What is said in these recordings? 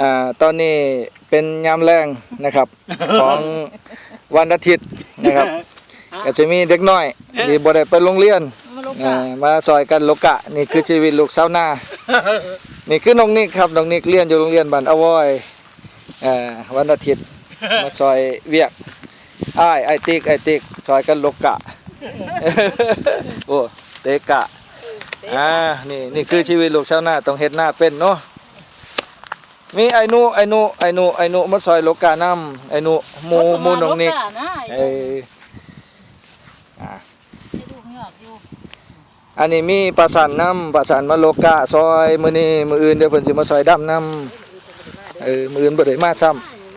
อ่าตอนนี้เป็นยามแรงนะครับ ของวันอาทิตย์นะครับก็จะมีเด็กน้อยที่บ่ได้ไปโรงเรียนมาลงอ่ากันมาซอยกันโลกะ นี่คือชีวิตลูกสาวนานี่คือน้องนิกครับน้องนิกเรียนอยู่โรงเรียนบ้านอวอยอ่าวันอาทิตย์มาซอยเวียกอ้ายไอายติ๊กไอายติ๊กซอยกันโลกะโอ้เตกะอ่านี่นี่คือชีวิตลูกชาวนาต้องเฮ็ดหน้าเป็นเนาะ มีไอ้หนูไอ้หนูไอ้หนูไอ้หนูมาซอยโลกะนํไอ้หนูหมูหมูน้องนิกมาลนะเอ้ยอ่าไอ้ลูกเหงือกอยู่อันนี้มีประสานน้ำประสานมาโลกะซอยมื้อนี้มื้ออื่นเดี๋ยวเพิ่นสิมาซอยดำน้ำเออมื้ออื่นบ่ได้มาซ้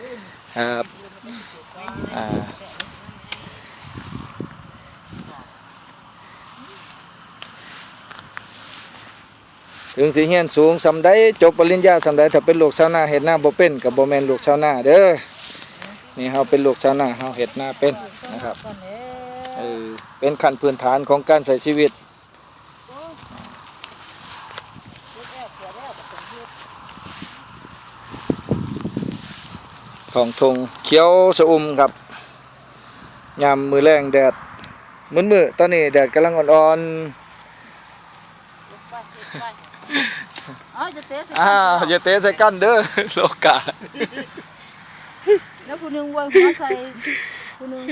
ำครับอ่า ถึงสิเฮียนสูงสำใดจบปริญญาสำใดถ้าเป็นลูกชาวนาเฮ็ดหน้าบ่เป็นก็บ่แมนลูกชาวนาเด้อนี่เฮาเป็นลูกชาวนาเฮาเฮ็ดหน้าเป็นนะครับเออเป็นขั้นพื้นฐานของการใช้ชีวิตของทงเขียวสะอุ่มครับยามมือแรงแดดมืดมือตอนนี้แดดกำลังอ่อนไปไป อ๋อจะเตะๆอ้าวอย่าเตะใส่กันเด้อโลกาแล้วผู้หนึงไว้หัวใส่ผู้หนึง